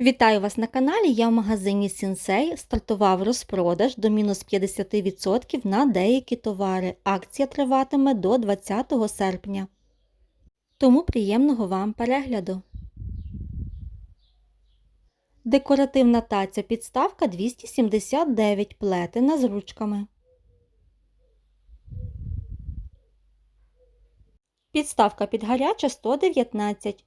Вітаю вас на каналі. Я в магазині Сінсей стартував розпродаж до мінус 50% на деякі товари. Акція триватиме до 20 серпня. Тому приємного вам перегляду. Декоративна таця підставка 279 плетена з ручками. Підставка під гаряча 119.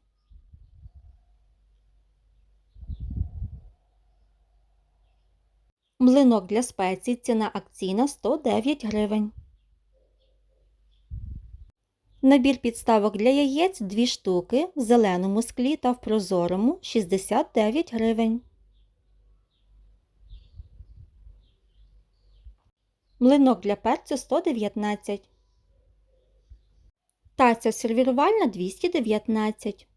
Млинок для спецій ціна акційна 109 гривень. Набір підставок для яєць 2 штуки в зеленому склі та в прозорому 69 гривень. Млинок для перцю 119. Таця сервірувальна 219.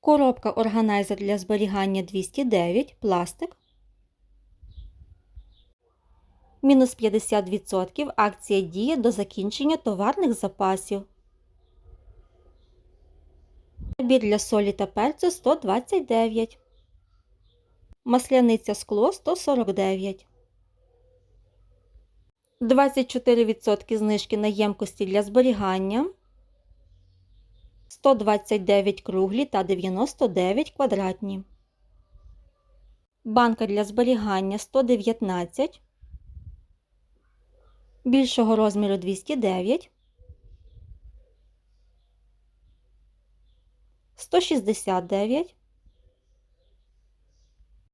Коробка органайзер для зберігання 209 пластик. Мінус 50% акція діє до закінчення товарних запасів. Набір для солі та перцю 129. Масляниця скло 149. 24% знижки на ємкості для зберігання. 129 круглі та 99 квадратні. Банка для зберігання 119 більшого розміру 209, 169,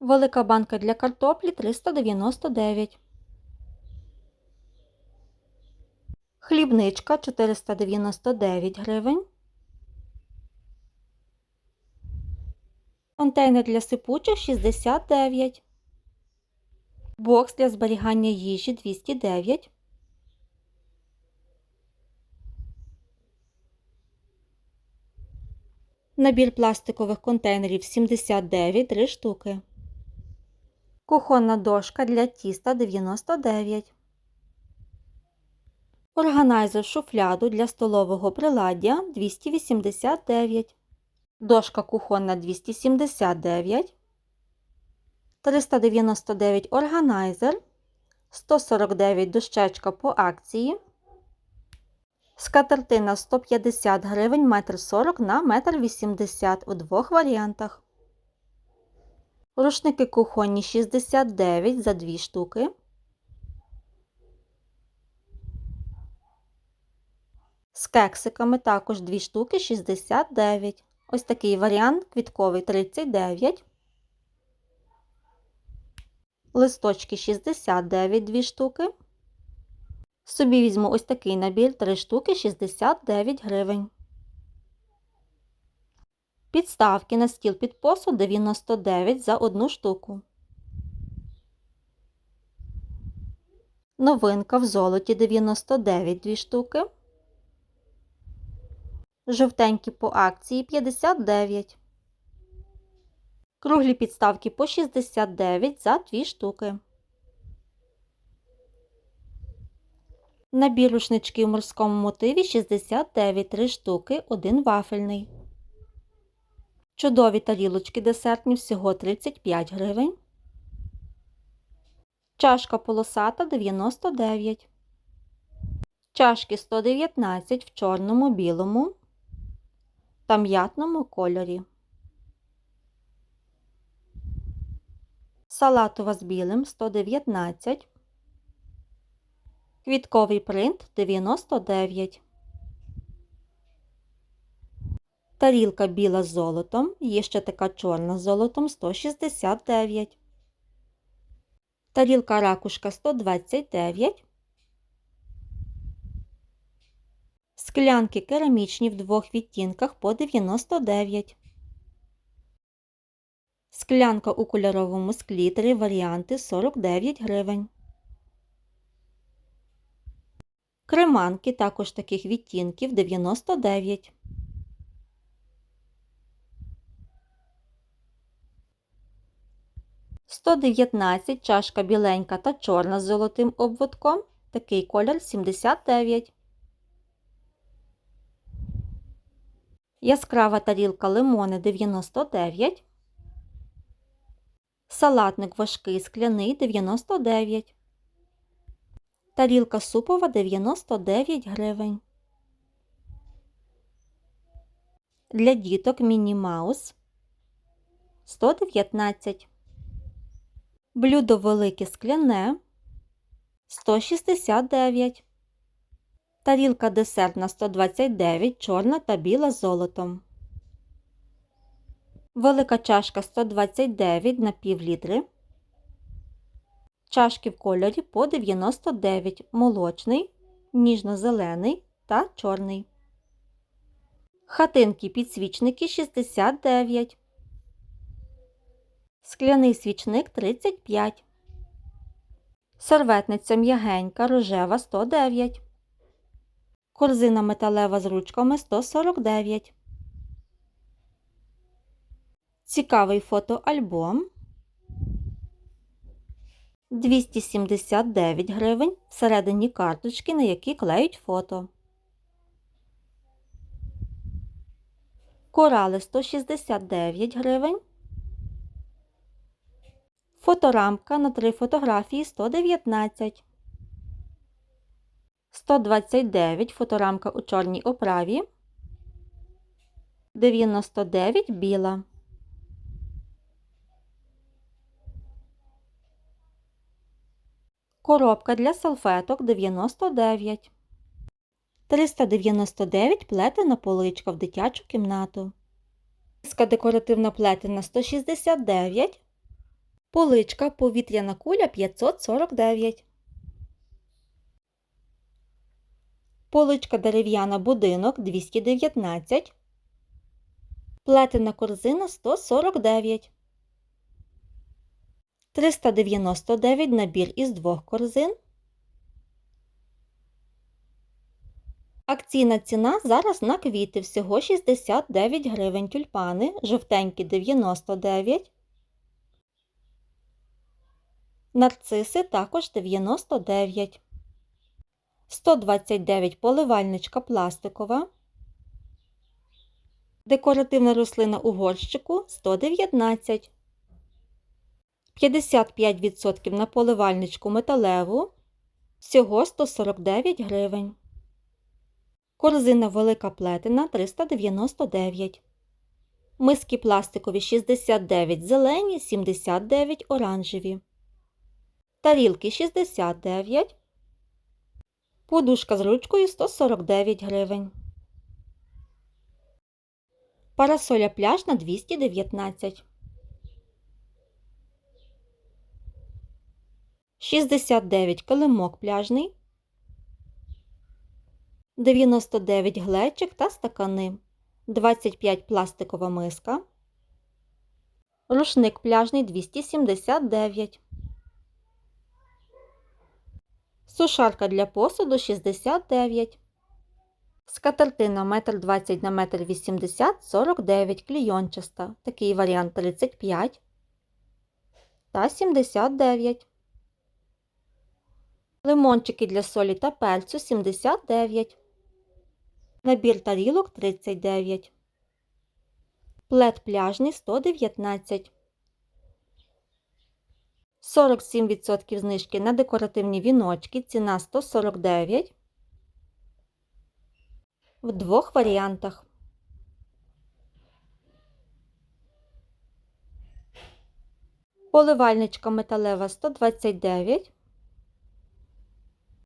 велика банка для картоплі 399, хлібничка 499 гривень, контейнер для сипучих 69, бокс для зберігання їжі 209, Набір пластикових контейнерів 79 3 штуки. Кухонна дошка для тіста 99. Органайзер шуфляду для столового приладдя 289. Дошка кухонна 279. 399 органайзер. 149 дощечка по акції. Скатертина 150 гривень метр 40 на метр 80 у двох варіантах. Рушники кухонні 69 за 2 штуки. З кексиками також 2 штуки 69. Ось такий варіант квітковий 39. Листочки 69 2 штуки. Собі візьму ось такий набір 3 штуки 69 гривень. Підставки на стіл під посуд 99 за одну штуку. Новинка в золоті 99 2 штуки. Жовтенькі по акції 59. Круглі підставки по 69 за 2 штуки. Набір рушничків в морському мотиві 69 3 штуки, один вафельний. Чудові тарілочки десертні всього 35 гривень. Чашка полосата 99. Чашки 119 в чорному, білому та м'ятному кольорі. Салатова з білим 119. Квітковий принт 99. Тарілка біла з золотом. Є ще така чорна з золотом 169. Тарілка ракушка 129. Склянки керамічні в двох відтінках по 99. Склянка у кольоровому склі три варіанти 49 гривень. Креманки також таких відтінків 99. Сто дев'ятнадцять чашка біленька та чорна з золотим обводком. Такий колір 79. Яскрава тарілка лимони 99. Салатник важкий скляний 99. Тарілка супова 99 гривень. Для діток Міні Маус 119. Блюдо велике скляне 169. Тарілка десертна 129, чорна та біла з золотом. Велика чашка 129 на пів літри. Чашки в кольорі по 99 молочний, ніжно-зелений та чорний. Хатинки підсвічники 69. Скляний свічник 35. Серветниця м'ягенька рожева 109. Корзина металева з ручками 149. Цікавий фотоальбом 279 гривень всередині карточки, на які клеють фото. Корали 169 гривень. Фоторамка на три фотографії 119. 129 фоторамка у чорній оправі. 99 біла. Коробка для салфеток 99. 399 плетена поличка в дитячу кімнату. Миска декоративна плетена 169. Поличка повітряна куля 549. Поличка дерев'яна будинок 219. Плетена корзина 149. 399 набір із двох корзин. Акційна ціна зараз на квіти всього 69 гривень тюльпани, жовтенькі 99. Нарциси також 99. 129 поливальничка пластикова. Декоративна рослина у горщику 119. 55% на поливальничку металеву. Всього 149 гривень. Корзина велика плетена 399. Миски пластикові 69 зелені, 79 оранжеві. Тарілки 69. Подушка з ручкою 149 гривень. Парасоля пляжна 219. 69 килимок пляжний. 99 глечик та стакани. 25 пластикова миска. Рушник пляжний 279. Сушарка для посуду 69. Скатертина 1,20 на 1,80 м 49 клійончаста. Такий варіант 35 та 79. Лимончики для солі та перцю 79. Набір тарілок 39. Плед пляжний 119. 47% знижки на декоративні віночки. Ціна 149. В двох варіантах. Поливальничка металева 129.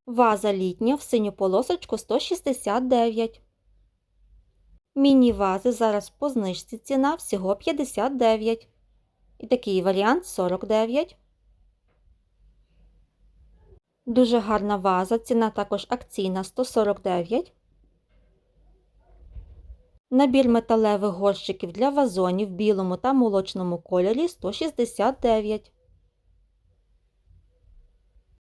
Ваза літня в синю полосочку 169. Міні-вази зараз по знижці ціна всього 59. І такий варіант 49. Дуже гарна ваза, ціна також акційна 149. Набір металевих горщиків для вазонів в білому та молочному кольорі 169.